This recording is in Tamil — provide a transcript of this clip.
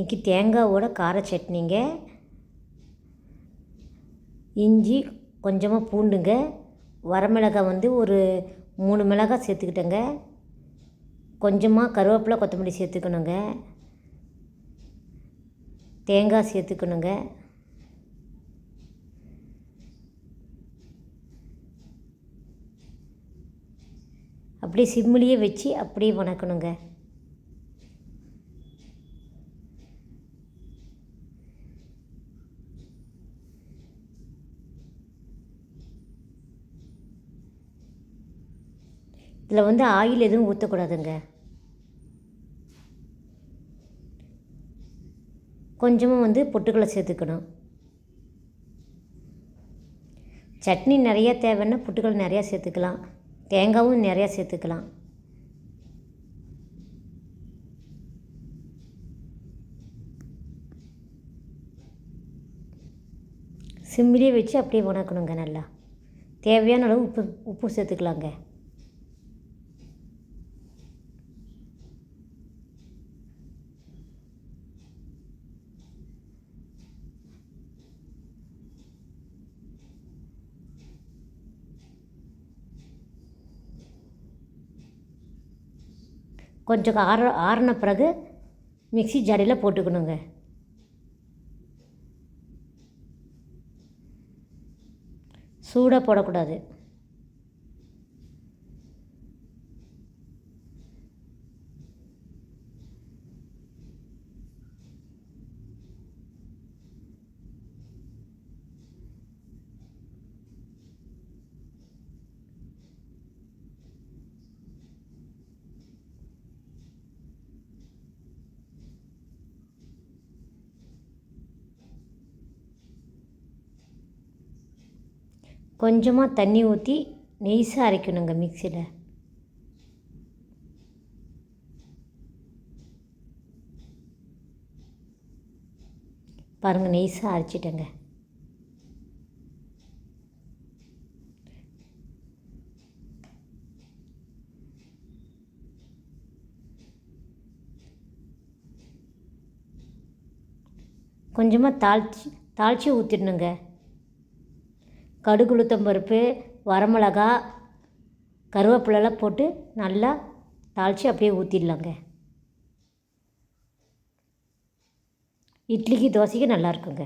இன்றைக்கி தேங்காவோட கார சட்னிங்க. இஞ்சி கொஞ்சமாக பூண்டுங்க. வரமிளகாய் வந்து ஒரு மூணு மிளகாய் சேர்த்துக்கிட்டேங்க. கொஞ்சமாக கருவேப்பிலை கொத்தமல்லி சேர்த்துக்கணுங்க. தேங்காய் சேர்த்துக்கணுங்க. அப்படியே சிம்மிலேயே வச்சு அப்படியே வணக்கணுங்க. இதில் வந்து ஆயில் எதுவும் ஊற்றக்கூடாதுங்க கொஞ்சமாக வந்து பொட்டுக்கடலை சேர்த்துக்கணும். சட்னி நிறையா தேவைன்னா பொட்டுக்கடலை நிறையா சேர்த்துக்கலாம். தேங்காயும் நிறையா சேர்த்துக்கலாம். சிம்மிலே வச்சு அப்படியே வணக்கணுங்க நல்லா. தேவையான அளவு உப்பு உப்பு சேர்த்துக்கலாங்க. கொஞ்சம் ஆற ஆறின பிறகு மிக்சி ஜாடியில் போட்டுக்கணுங்க. சூடாக போடக்கூடாது. கொஞ்சமாக தண்ணி ஊற்றி நெய்ஸாக அரைக்கணுங்க மிக்சியில் பாருங்கள் நெய்ஸாக அரைச்சிட்டேங்க. கொஞ்சமாக தாளிச்சு தாளித்து ஊற்றிடணுங்க கடுகு உளுத்தம் பருப்பு வரமிளகா கருவேப்பிலலாம் போட்டு நல்லா தாளித்து அப்படியே ஊற்றிடலாங்க இட்லிக்கு தோசைக்கு நல்லாயிருக்குங்க